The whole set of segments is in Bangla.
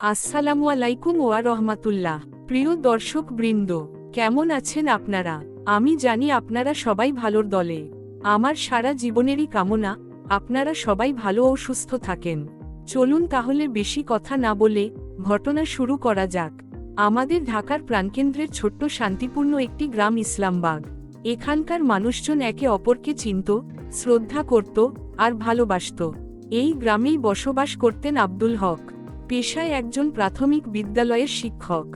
আসসালামু আলাইকুম ওয়া রহমাতুল্লাহ। প্রিয় দর্শক বৃন্দ কেমন আছেন আপনারা? আমি জানি আপনারা সবাই ভালোর দলে। আমার সারা জীবনেরই কামনা, আপনারা সবাই ভালো ও সুস্থ থাকেন। চলুন তাহলে বেশি কথা না বলে ঘটনা শুরু করা যাক। আমাদের ঢাকার প্রাণকেন্দ্রের ছোট্ট শান্তিপূর্ণ একটি গ্রাম ইসলামবাগ। এখানকার মানুষজন একে অপরকে চিনত, শ্রদ্ধা করত আর ভালোবাসত। এই গ্রামেই বসবাস করতেন আব্দুল হক। পেশায় একজন প্রাথমিক বিদ্যালয়ের শিক্ষক।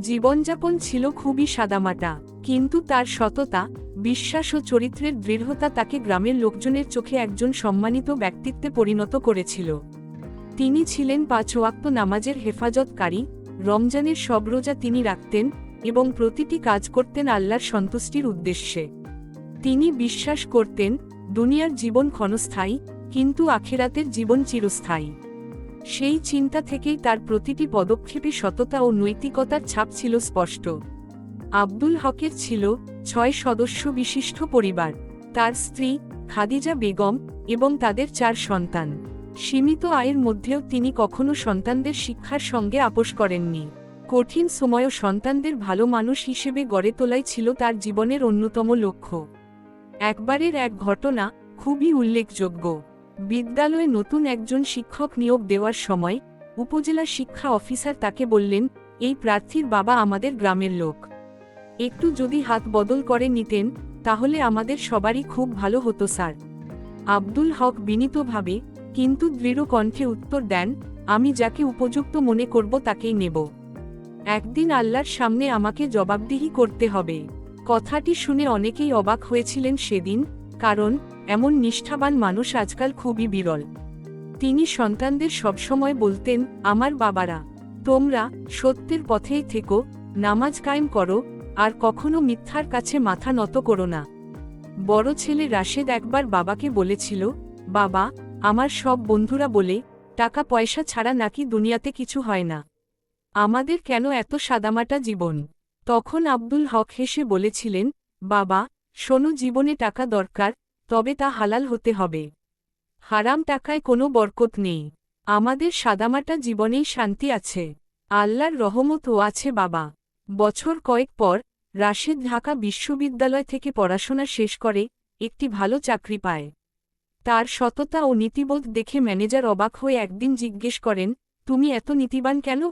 জীবনযাপন ছিল খুবই সাদামাটা, কিন্তু তার সততা, বিশ্বাস ও চরিত্রের দৃঢ়তা তাকে গ্রামের লোকজনের চোখে একজন সম্মানিত ব্যক্তিত্বে পরিণত করেছিল। তিনি ছিলেন পাঁচ ওয়াক্ত নামাজের হেফাজতকারী, রমজানের সব রোজা তিনি রাখতেন এবং প্রতিটি কাজ করতেন আল্লাহর সন্তুষ্টির উদ্দেশ্যে। তিনি বিশ্বাস করতেন, দুনিয়ার জীবন ক্ষণস্থায়ী, কিন্তু আখেরাতের জীবন চিরস্থায়ী। সেই চিন্তা থেকেই তার প্রতিটি পদক্ষেপে সততা ও নৈতিকতার ছাপ ছিল স্পষ্ট। আব্দুল হকের ছিল ছয় সদস্য বিশিষ্ট পরিবার, তার স্ত্রী খাদিজা বেগম এবং তাদের চার সন্তান। সীমিত আয়ের মধ্যেও তিনি কখনো সন্তানদের শিক্ষার সঙ্গে আপোষ করেননি। কঠিন সময়ও সন্তানদের ভালো মানুষ হিসেবে গড়ে তোলাই ছিল তার জীবনের অন্যতম লক্ষ্য। একবারের এক ঘটনা খুবই উল্লেখযোগ্য। বিদ্যালয়ে নতুন একজন শিক্ষক নিয়োগ দেওয়ার সময় উপজেলা শিক্ষা অফিসার তাকে বললেন, এই প্রার্থীর বাবা আমাদের গ্রামের লোক। একটু যদি হাত বদল করে নিতেন, তাহলে আমাদের সবারই খুব ভালো হতো, স্যার। আব্দুল হক বিনীতভাবে, কিন্তু দৃঢ় কণ্ঠে উত্তর দেন, আমি যাকে উপযুক্ত মনে করব তাকেই নেব। একদিন আল্লাহর সামনে আমাকে জবাবদিহি করতে হবে। কথাটি শুনে অনেকেই অবাক হয়েছিলেন সেদিন। কারণ, এমন নিষ্ঠাবান মানুষ আজকাল খুবই বিরল। তিনি সন্তানদের সবসময় বলতেন, আমার বাবারা, তোমরা সত্যের পথেই থেকো, নামাজ কায়েম করো, আর কখনো মিথ্যার কাছে মাথা নত করো না। বড় ছেলে রাশেদ একবার বাবাকে বলেছিল, বাবা, আমার সব বন্ধুরা বলে টাকা পয়সা ছাড়া নাকি দুনিয়াতে কিছু হয় না। আমাদের কেন এত সাদামাটা জীবন? তখন আব্দুল হক হেসে বলেছিলেন, বাবা শোনো, জীবনে টাকা দরকার, তবে তা হালাল হতে হবে। হারাম টাকায় কোনো বরকত নেই। আমাদের সাদামাটা জীবনেই শান্তি আছে। আল্লাহর রহমতও আছে বাবা। বছর কয়েক পর রাশেদ ঢাকা বিশ্ববিদ্যালয় থেকে পড়াশোনা শেষ করে, একটি ভালো চাকরি পায়। তার সততা ও নীতিবোধ দেখে ম্যানেজার অবাক হয়ে একদিন জিজ্ঞেস করেন, তুমি এত নীতিবান কেন?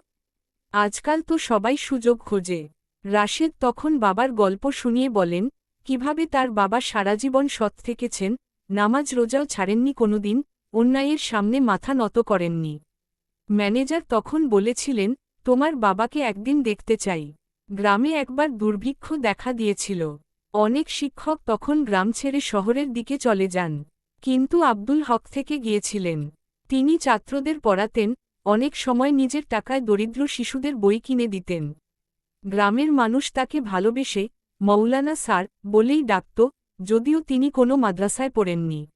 আজকাল তো সবাই সুযোগ খোঁজে। রাশেদ তখন বাবার গল্প শুনিয়ে বলেন কীভাবে তার বাবা সারা জীবন সৎ থেকেছেন, নামাজ রোজাও ছাড়েননি কোনোদিন, অন্যায়ের সামনে মাথা নত করেননি। ম্যানেজার তখন বলেছিলেন, তোমার বাবাকে একদিন দেখতে চাই। গ্রামে একবার দুর্ভিক্ষ দেখা দিয়েছিল। অনেক শিক্ষক তখন গ্রাম ছেড়ে শহরের দিকে চলে যান। কিন্তু আব্দুল হক থেকে গিয়েছিলেন। তিনি ছাত্রদের পড়াতেন, অনেক সময় নিজের টাকায় দরিদ্র শিশুদের বই কিনে দিতেন। গ্রামের মানুষ তাকে ভালোবেসে মৌলানা স্যার বলেই ডাকত, যদিও তিনি কোনো মাদ্রাসায় পড়েননি।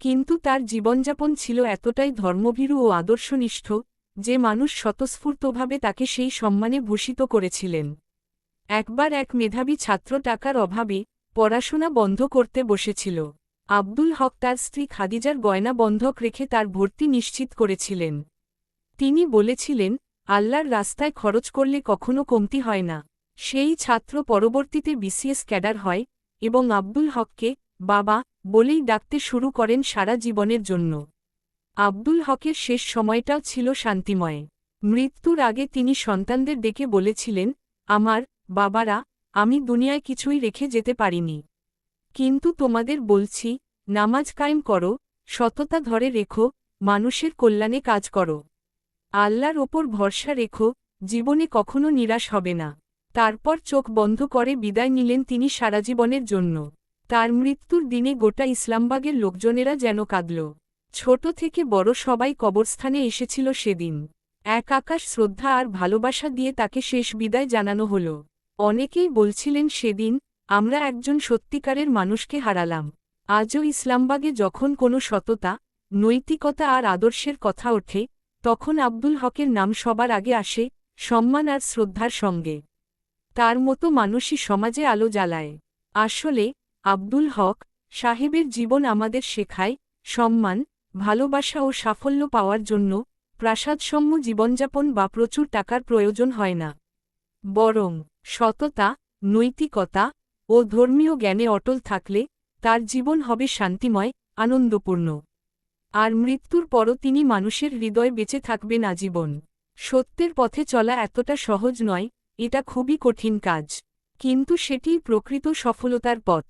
কিন্তু তার জীবনযাপন ছিল এতটাই ধর্মভীরু ও আদর্শনিষ্ঠ, যে মানুষ স্বতঃস্ফূর্তভাবে তাকে সেই সম্মানে ভূষিত করেছিলেন। একবার এক মেধাবী ছাত্র টাকার অভাবে পড়াশোনা বন্ধ করতে বসেছিল। আব্দুল হক তার স্ত্রী খাদিজার গয়না বন্ধক রেখে তার ভর্তি নিশ্চিত করেছিলেন। তিনি বলেছিলেন, আল্লাহর রাস্তায় খরচ করলে কখনো কমতি হয় না। সেই ছাত্র পরবর্তীতে বিসিএস ক্যাডার হয় এবং আব্দুল হককে বাবা বলেই ডাকতে শুরু করেন সারা জীবনের জন্য। আব্দুল হকের শেষ সময়টাও ছিল শান্তিময়। মৃত্যুর আগে তিনি সন্তানদের ডেকে বলেছিলেন, আমার বাবারা, আমি দুনিয়ায় কিছুই রেখে যেতে পারিনি। কিন্তু তোমাদের বলছি, নামাজ কায়েম করো, সততা ধরে রেখো, মানুষের কল্যাণে কাজ করো। আল্লাহর ওপর ভরসা রেখো, জীবনে কখনো নিরাশ হবে না। তারপর চোখ বন্ধ করে বিদায় নিলেন তিনি সারা জীবনের জন্য। তার মৃত্যুর দিনে গোটা ইসলামবাগের লোকজনেরা যেন কাঁদল। ছোট থেকে বড় সবাই কবরস্থানে এসেছিল সেদিন। এক আকাশ শ্রদ্ধা আর ভালোবাসা দিয়ে তাকে শেষ বিদায় জানানো হল। অনেকেই বলছিলেন, সেদিন আমরা একজন সত্যিকারের মানুষকে হারালাম। আজও ইসলামবাগে যখন কোনো সততা, নৈতিকতা আর আদর্শের কথা ওঠে, তখন আব্দুল হকের নাম সবার আগে আসে সম্মান আর শ্রদ্ধার সঙ্গে। তার মতো মানুষই সমাজে আলো জ্বালায়। আসলে, আব্দুল হক সাহেবের জীবন আমাদের শেখায় সম্মান, ভালোবাসা ও সাফল্য পাওয়ার জন্য প্রাসাদসম্য জীবনযাপন বা প্রচুর টাকার প্রয়োজন হয় না। বরং, সততা, নৈতিকতা ও ধর্মীয় জ্ঞানে অটল থাকলে তার জীবন হবে শান্তিময়, আনন্দপূর্ণ। আর মৃত্যুর পরও তিনি মানুষের হৃদয়ে বেঁচে থাকবেন আজীবন। সত্যের পথে চলা এতটা সহজ নয় এটা খুবই কঠিন কাজ কিন্তু সেটিই প্রকৃত সফলতার পথ।